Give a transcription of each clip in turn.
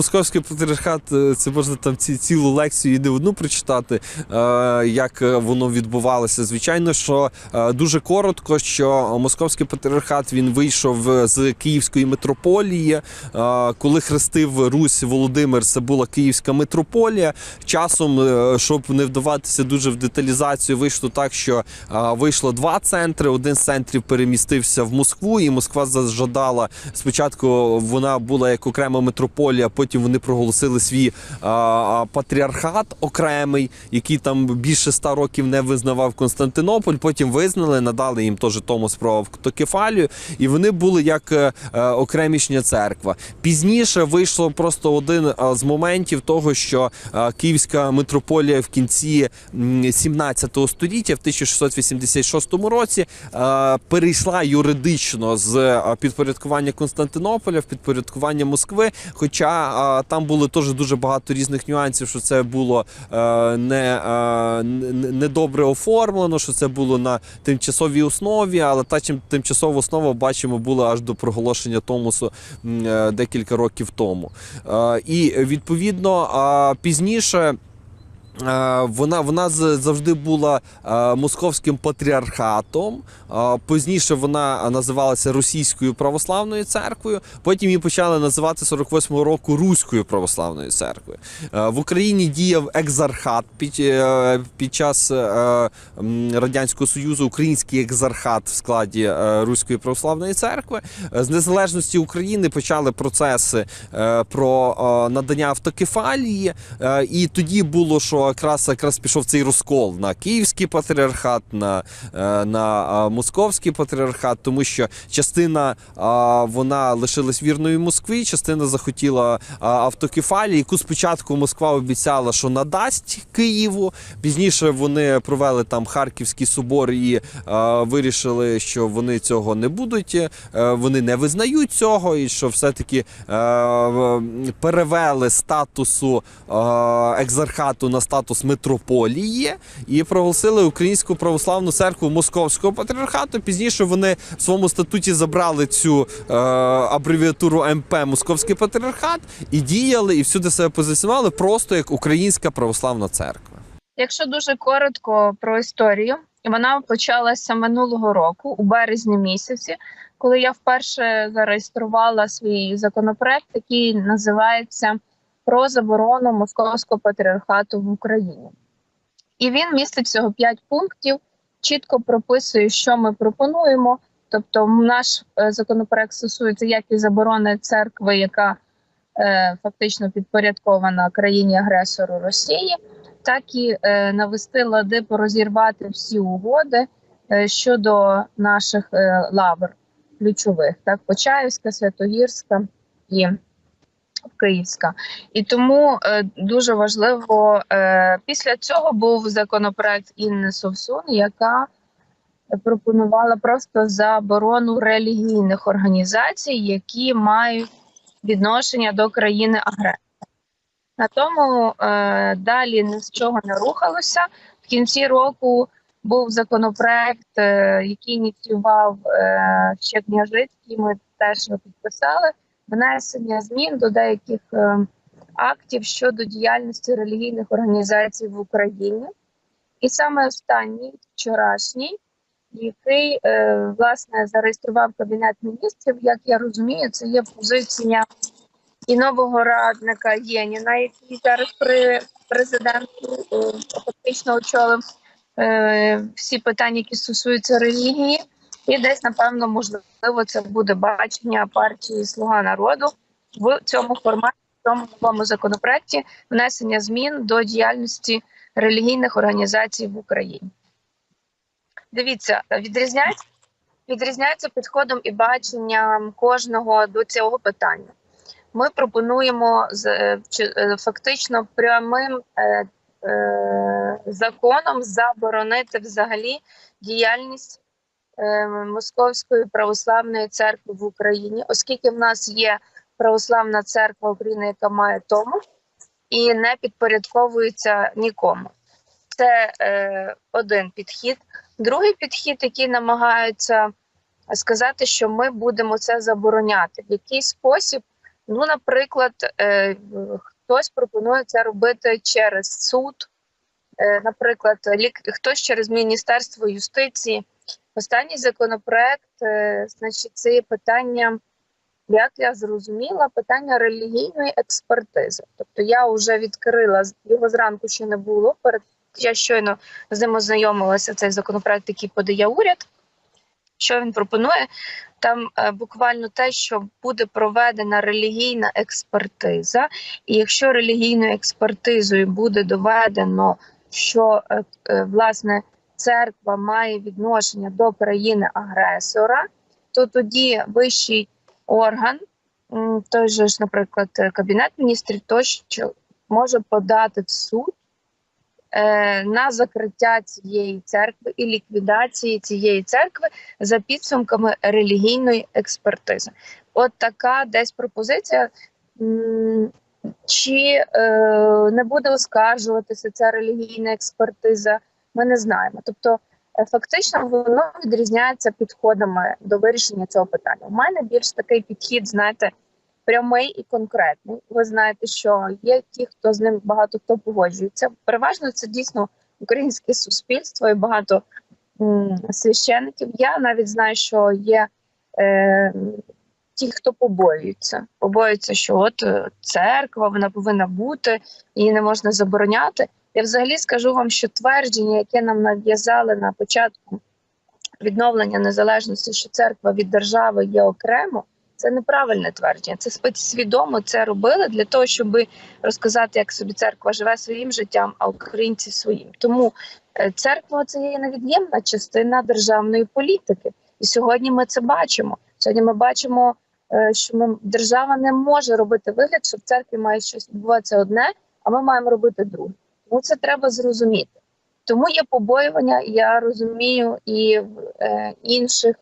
Московський патріархат е, це можна там ці цілу лекцію і не одну прочитати, е, як воно відбувалося. Звичайно, що е, дуже коротко, що московський патріархат він вийшов з Київської митрополії. Коли хрестив Русь Володимир, це була Київська митрополія. Часом, щоб не вдаватися дуже в деталізацію, вийшло так, що вийшло два центри. Один з центрів перемістився в Москву, і Москва зажадала спочатку. Вона була як окрема митрополія. Потім вони проголосили свій а, патріархат окремий, який там більше ста років не визнавав Константинополь. Потім визнали, надали їм теж Томос про автокефалію, і вони були як е, е, окремішня церква. Пізніше вийшло просто один е, з моментів того, що Київська митрополія в кінці м, 17 століття, в 1686 році, перейшла юридично з підпорядкування Константинополя в підпорядкування Москви. Хоча е, там було теж дуже багато різних нюансів, що це було е, не, е, не- не добре оформлено, що це було на тимчасовій основі, але та тимчасова основа бачимо була аж до проголошення Томосу е, декілька років тому. І відповідно пізніше. Е, Вона, вона завжди була е, московським патріархатом. Е, Пізніше вона називалася Російською православною церквою. Потім її почали називати 48-го року Руською православною церквою. В Україні діяв екзархат під, під час Радянського Союзу, український екзархат в складі Руської православної церкви. З незалежності України почали процеси про надання автокефалії. І тоді було, що якраз якраз пішов цей розкол на київський патріархат, на, е, на московський патріархат, тому що частина вона лишилась вірною Москві, частина захотіла автокефалії, яку спочатку Москва обіцяла, що надасть Києву. Пізніше вони провели там Харківський собор і е, вирішили, що вони цього не будуть, е, вони не визнають цього, і що все-таки перевели статусу екзархату на статус митрополії і проголосили Українську православну церкву Московського патріархату. Пізніше вони в своєму статуті забрали цю е, абревіатуру МП Московський патріархат і діяли, і всюди себе позиціонували просто як Українська православна церква. Якщо дуже коротко про історію, вона почалася минулого року, у березні місяці, коли я вперше зареєструвала свій законопроект, який називається про заборону московського патріархату в Україні. І він містить всього 5 пунктів, чітко прописує, що ми пропонуємо. Тобто, наш е, законопроект стосується як і заборони церкви, яка е, фактично підпорядкована країні агресору Росії так і е, навести лади, порозірвати всі угоди е, щодо наших е, лавр ключових, так Почаївська, Святогірська і Київська. І тому е, дуже важливо е, після цього був законопроект Інни Совсун, яка пропонувала просто заборону релігійних організацій, які мають відношення до країни агресора. На тому е, далі ні з чого не рухалося. В кінці року був законопроект, е, який ініціював е, ще княжицький. Ми теж його підписали внесення змін до деяких е, актів щодо діяльності релігійних організацій в Україні. І саме останній вчорашній, який е, власне зареєстрував кабінет міністрів, як я розумію, це є позиція і нового радника Єніна, який зараз при президенту е, фактично очолив всі питання, які стосуються релігії. І десь, напевно, можливо, це буде бачення партії Слуга народу в цьому форматі, в цьому новому законопроекті внесення змін до діяльності релігійних організацій в Україні. Дивіться, відрізняється, відрізняється підходом і баченням кожного до цього питання. Ми пропонуємо е, е, фактично прямим е, законом заборонити взагалі діяльність Московської православної церкви в Україні, оскільки в нас є православна церква України, яка має тому і не підпорядковується нікому. Це е, один підхід. Другий підхід, який намагаються сказати, що ми будемо це забороняти. В який спосіб Ну, наприклад, е, хтось пропонує це робити через суд, е, наприклад, лік- хтось через Міністерство юстиції. Останній законопроект, е, значить, це є питання, як я зрозуміла, питання релігійної експертизи. Тобто я вже відкрила його зранку, ще не було. Перед я щойно з ним ознайомилася. Цей законопроект, який подає уряд. Що він пропонує? Там е, буквально те, що буде проведена релігійна експертиза, і якщо релігійною експертизою буде доведено, що е, е, власне церква має відношення до країни-агресора, то тоді вищий орган, той же ж, наприклад, кабінет міністрів, тощо може подати в суд е, на закриття цієї церкви і ліквідації цієї церкви за підсумками релігійної експертизи. От така десь пропозиція. Чи е, не буде оскаржуватися ця релігійна експертиза, ми не знаємо. Тобто, е, фактично, воно відрізняється підходами до вирішення цього питання. У мене більш такий підхід, знаєте, прямий і конкретний. Ви знаєте, що є ті, хто з ним багато хто погоджується. Переважно це дійсно українське суспільство і багато м, священиків. Я навіть знаю, що є е, ті, хто побоюється. Побоюються, що от е, церква вона повинна бути, її не можна забороняти. Я взагалі скажу вам, що твердження, яке нам нав'язали на початку відновлення незалежності, що церква від держави є окремо. Це неправильне твердження. Це спецсвідомо це робили для того, щоб розказати, як собі церква живе своїм життям, а українці своїм. Тому е, церква це є невід'ємна частина державної політики. І сьогодні ми це бачимо. Сьогодні ми бачимо, е, що ми держава не може робити вигляд, що в церкві має щось відбуватися одне, а ми маємо робити друге. Тому це треба зрозуміти. Тому є побоювання, я розумію, і в е, інших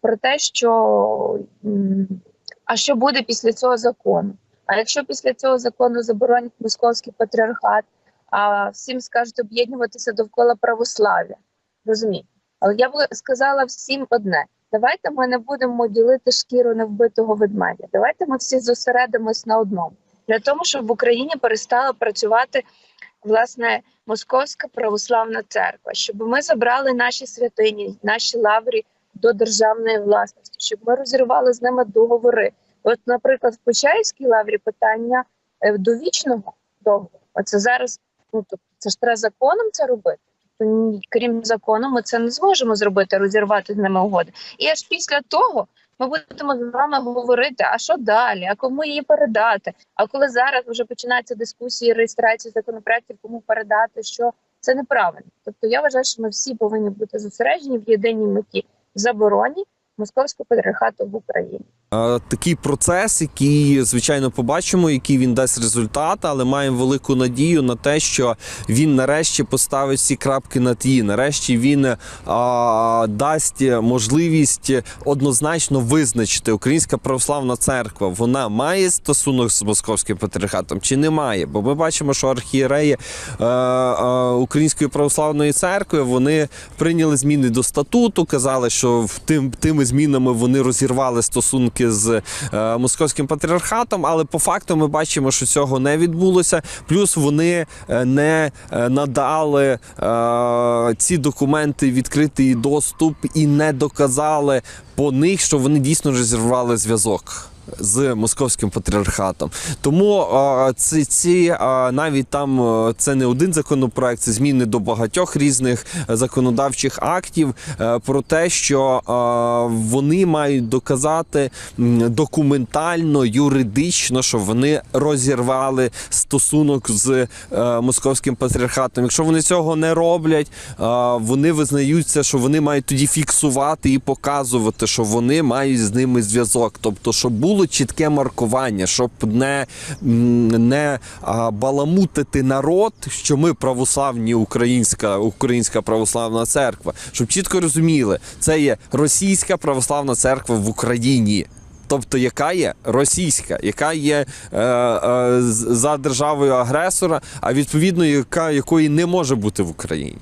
про те, що а що буде після цього закону? А якщо після цього закону заборонять московський патріархат, а всім скажуть об'єднуватися довкола православ'я, розумієте? Але я б сказала всім одне: давайте ми не будемо ділити шкіру невбитого ведмедя. Давайте ми всі зосередимось на одному для того, щоб в Україні перестала працювати власне Московська православна церква, щоб ми забрали наші святині, наші лаврі до державної власності, щоб ми розірвали з ними договори. От, наприклад, в Почаївській лаврі питання е, довічного договору. Оце зараз, ну тобто, це ж треба законом це робити. Тобто, крім закону, ми це не зможемо зробити, розірвати з ними угоди. І аж після того ми будемо з вами говорити, а що далі, а кому її передати. А коли зараз вже починаються дискусії, реєстрації законопроєктів, кому передати, що це неправильно. Тобто я вважаю, що ми всі повинні бути зосереджені в єдиній меті забороні московського патріархату в Україні. Такий процес, який звичайно побачимо, який він дасть результат, але маємо велику надію на те, що він нарешті поставить всі крапки над «і». Нарешті він а, дасть можливість однозначно визначити Українська православна церква. Вона має стосунок з московським патріархатом чи не має? Бо ми бачимо, що архієреї е, е, Української православної церкви вони прийняли зміни до статуту, казали, що в тим тими змінами вони розірвали стосунки з е, московським патріархатом, але по факту ми бачимо, що цього не відбулося. Плюс вони е, не е, надали ці документи відкритий доступ і не доказали по них, що вони дійсно розірвали зв'язок. З московським патріархатом, тому е, ці, ці е, навіть там е, це не один законопроект, це зміни до багатьох різних е, законодавчих актів е, про те, що е, вони мають доказати документально, юридично, що вони розірвали стосунок з е, московським патріархатом. Якщо вони цього не роблять, е, вони визнаються, що вони мають тоді фіксувати і показувати, що вони мають з ними зв'язок. Тобто, щоб було чітке маркування, щоб не, не а, баламутити народ, що ми православні українська, українська православна церква, щоб чітко розуміли, це є російська православна церква в Україні. Тобто яка є російська, яка є е, е, за державою агресора, а відповідно, яка якої не може бути в Україні.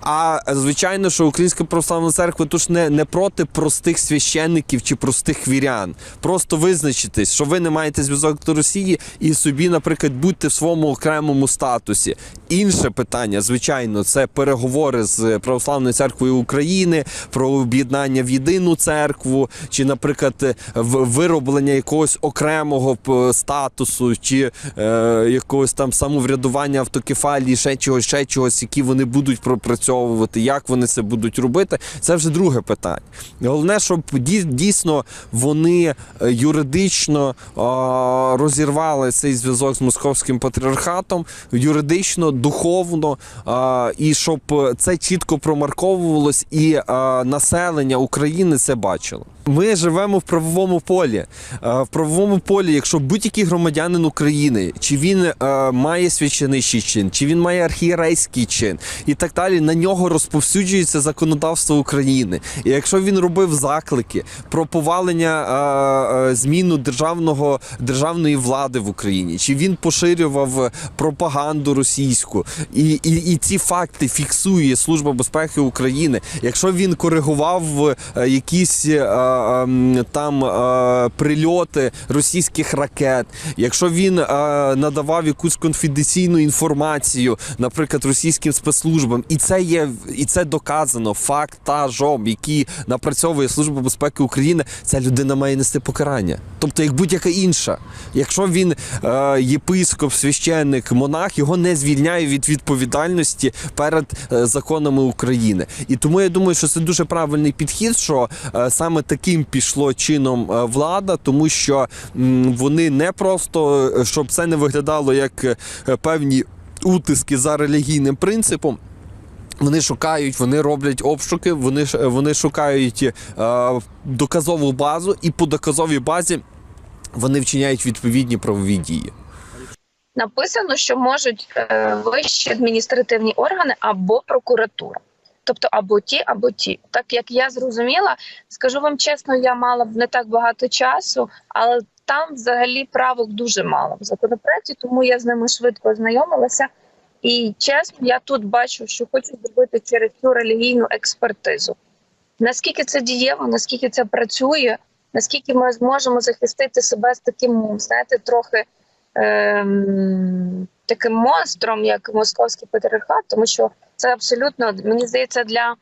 А звичайно, що Українська православна церква тут не, не проти простих священників чи простих вірян. Просто визначитись, що ви не маєте зв'язок до Росії і собі, наприклад, будьте в своєму окремому статусі. Інше питання, звичайно, це переговори з православною церквою України про об'єднання в єдину церкву, чи, наприклад, вироблення якогось окремого статусу, чи е, якогось там самоврядування автокефалії, ще чогось, ще чогось, які вони будуть пропрацьовувати, як вони це будуть робити. Це вже друге питання. Головне, щоб дій- дійсно вони е, юридично е, розірвали цей зв'язок з московським патріархатом, юридично, духовно, е, і щоб це чітко промарковувалось, і е, населення України це бачило. Ми живемо в правовому полі. Е, В правовому полі, якщо будь-який громадянин України, чи він е, має священичий чин, чи він має архієрейський чин і так далі, на нього розповсюджується законодавство України. І якщо він робив заклики про повалення е, зміну державного державної влади в Україні, чи він поширював пропаганду російську, і, і, і ці факти фіксує Служба безпеки України. Якщо він коригував якісь там е, прильоти російських ракет, якщо він е, надавав якусь конфіденційну інформацію, наприклад, російським спецслужбам, і це є і це доказано фактажом, який напрацьовує Служба безпеки України, ця людина має нести покарання. Тобто, як будь-яка інша. Якщо він е, єпископ, священник, монах, його не звільняє від відповідальності перед законами України. І тому я думаю, що це дуже правильний підхід, що саме таким пішло чином е, влада, тому що вони не просто е, щоб це не виглядало як е, певні утиски за релігійним принципом. Вони шукають, вони роблять обшуки, вони вони шукають е, доказову базу, і по доказовій базі вони вчиняють відповідні правові дії. написано, що можуть е, вищі адміністративні органи або прокуратура. Тобто або ті, або ті. Так як я зрозуміла, скажу вам чесно, я мала б не так багато часу, але там взагалі правок дуже мало в законопроекті, тому я з ними швидко ознайомилася. І чесно, я тут бачу, що хочуть зробити через цю релігійну експертизу. Наскільки це дієво, наскільки це працює, наскільки ми зможемо захистити себе з таким, знаєте, трохи ем, таким монстром, як московський патріархат, тому що це абсолютно мені здається для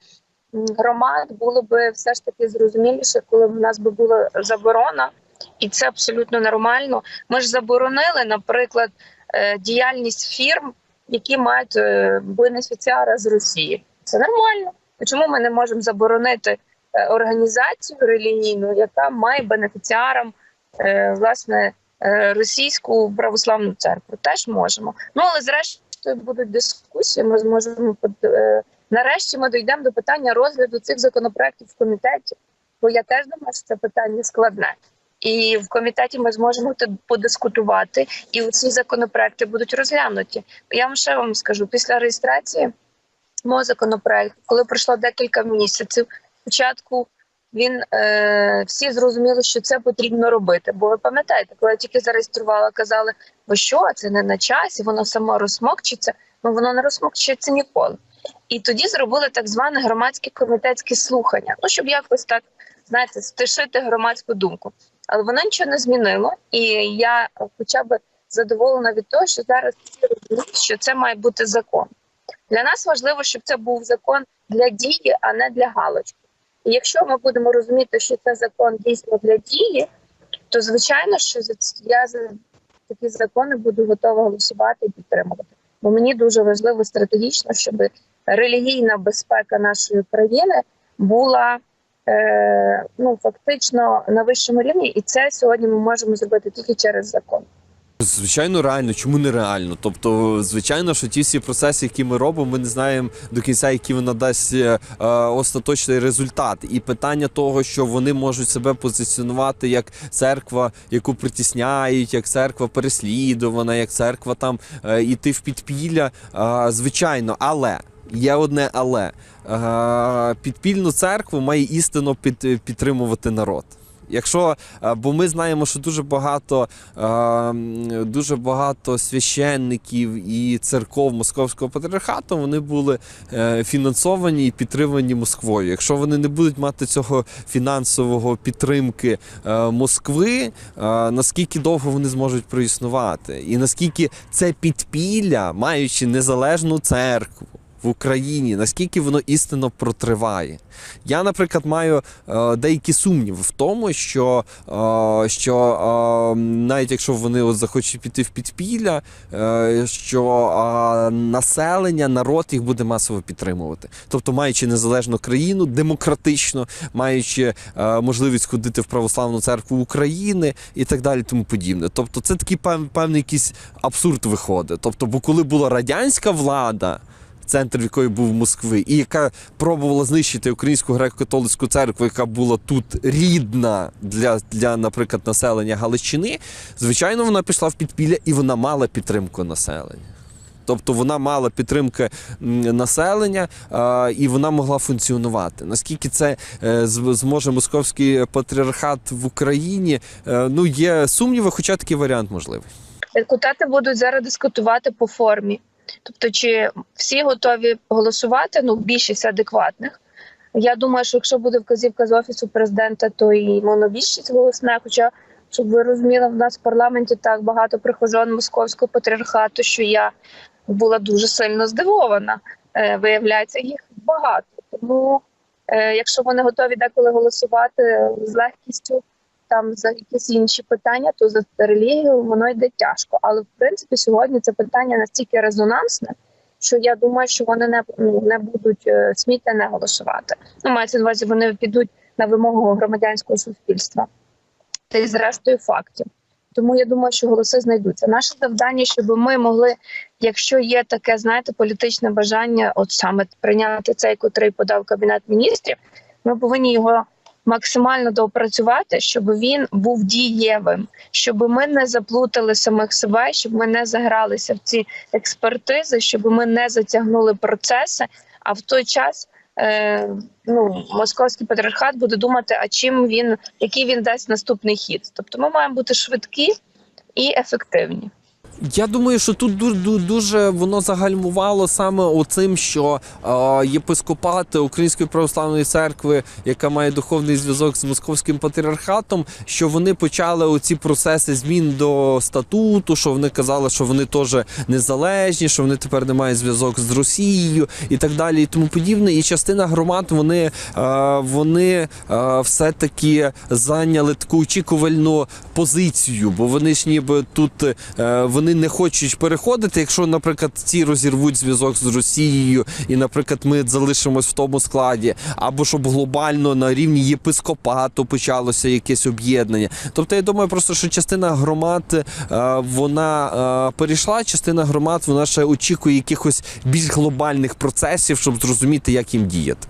громад було би все ж таки зрозуміліше, коли в нас би була заборона, і це абсолютно нормально. Ми ж заборонили, наприклад, е, діяльність фірм, які мають е, бенефіціара з Росії. Це нормально. Чому ми не можемо заборонити е, організацію релігійну, яка має бенефіціаром власне російську православну церкву? Теж можемо. Ну але зрештою будуть дискусії. Ми зможемо е, нарешті. Ми дійдемо до питання розгляду цих законопроєктів в комітеті. Бо я теж думаю, що це питання складне. І в комітеті ми зможемо подискутувати, і ці законопроекти будуть розглянуті. Я вам ще вам скажу після реєстрації мого законопроекту, коли пройшло декілька місяців, спочатку він е, всі зрозуміли, що це потрібно робити. Бо ви пам'ятаєте, коли я тільки зареєструвала, казали, ви що це не на часі, воно само розсмокчиться. Ну воно не розсмокчиться ніколи. І тоді зробили так зване громадське комітетське слухання. Ну щоб якось так знаєте, стишити громадську думку. Але воно нічого не змінило, і я хоча б задоволена від того, що зараз розуміють, що це має бути закон. Для нас важливо, щоб це був закон для дії, а не для галочки. І якщо ми будемо розуміти, що це закон дійсно для дії, то звичайно, що за я за такі закони буду готова голосувати і підтримувати. Бо мені дуже важливо стратегічно, щоб релігійна безпека нашої країни була е, ну фактично на вищому рівні, і це сьогодні ми можемо зробити тільки через закон. Звичайно, реально, чому не реально? Тобто, звичайно, що ті всі процеси, які ми робимо, ми не знаємо до кінця, які вона дасть е, остаточний результат. І питання того, що вони можуть себе позиціонувати як церква, яку притісняють, як церква переслідувана, як церква там е, іти в підпілля. е, звичайно, але. Є одне але Е, підпільну церкву має істинно під, підтримувати народ. Якщо, е, бо ми знаємо, що дуже багато, е, дуже багато священників і церков Московського патріархату вони були е, фінансовані і підтримані Москвою. Якщо вони не будуть мати цього фінансового підтримки Москви, наскільки довго вони зможуть проіснувати, і наскільки це підпілля, маючи незалежну церкву. В Україні наскільки воно істинно протриває. Я, наприклад, маю е, деякі сумніви в тому, що, е, що е, навіть якщо вони от захочуть піти в підпілля, е, що е, населення, народ їх буде масово підтримувати. Тобто, маючи незалежну країну, демократично, маючи е, можливість ходити в православну церкву України і так далі, тому подібне. Тобто, це такий пев- певний якийсь абсурд виходить. Тобто, бо коли була радянська влада центр якої був Москви, і яка пробувала знищити українську греко-католицьку церкву, яка була тут рідна для, для, наприклад, населення Галичини, звичайно, вона пішла в підпілля і вона мала підтримку населення. Тобто вона мала підтримки населення і вона могла функціонувати. Наскільки це е, зможе московський патріархат в Україні? Е, ну є сумніви, хоча такий варіант можливий. Депутати будуть зараз дискутувати по формі. Тобто, чи всі готові голосувати? Ну, більшість адекватних. Я думаю, що якщо буде вказівка з офісу президента, то і монобільшість голосне. Хоча, щоб ви розуміли, в нас в парламенті так багато прихожан московського патріархату, що я була дуже сильно здивована. Е, Виявляється, їх багато. Тому, е, якщо вони готові деколи голосувати з легкістю, там за якісь інші питання, то за релігію воно йде тяжко. Але в принципі сьогодні це питання настільки резонансне, що я думаю, що вони не, ну, не будуть е, сміти не голосувати. Ну, мається на увазі, вони підуть на вимогу громадянського суспільства та й зрештою фактів. Тому я думаю, що голоси знайдуться. Наше завдання, щоб ми могли, якщо є таке, знаєте, політичне бажання, от саме прийняти цей, котрий подав кабінет міністрів, ми повинні його максимально доопрацювати, щоб він був дієвим, щоб ми не заплутали самих себе, щоб ми не загралися в ці експертизи, щоб ми не затягнули процеси. А в той час е, ну, московський патріархат буде думати, а чим він, який він дасть наступний хід. Тобто, ми маємо бути швидкі і ефективні. Я думаю, що тут ду- ду- дуже воно загальмувало саме оцим, що е, єпископати Української православної церкви, яка має духовний зв'язок з московським патріархатом, що вони почали оці процеси змін до статуту, що вони казали, що вони теж незалежні, що вони тепер не мають зв'язок з Росією і так далі, і тому подібне. І частина громад вони, вони е, все-таки зайняли таку очікувальну позицію, бо вони ж ніби тут е, вони не хочуть переходити. Якщо, наприклад, ці розірвуть зв'язок з Росією, і, наприклад, ми залишимось в тому складі, або щоб глобально на рівні єпископату почалося якесь об'єднання. Тобто, я думаю, просто що частина громад е, вона е, перейшла, частина громад вона ще очікує якихось більш глобальних процесів, щоб зрозуміти, як їм діяти.